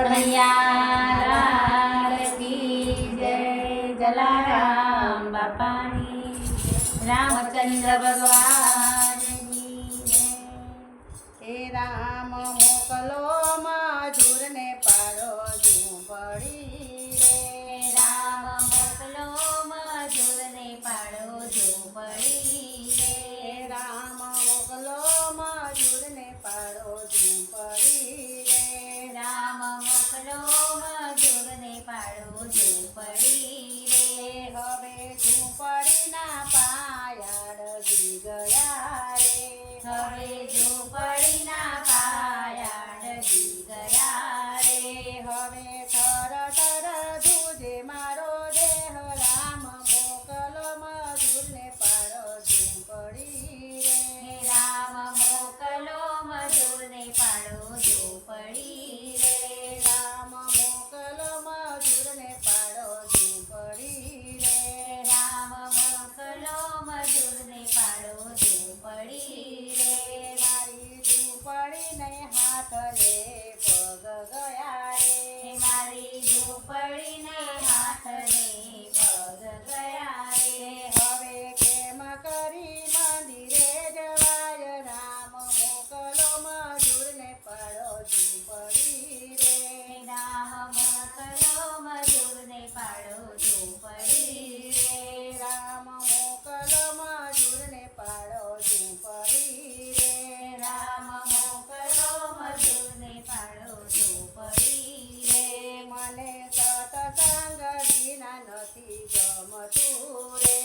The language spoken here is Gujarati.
લાલ કી જય જલારામ બાપાની રામચંદ્ર ભગવાન હે રામ দূরে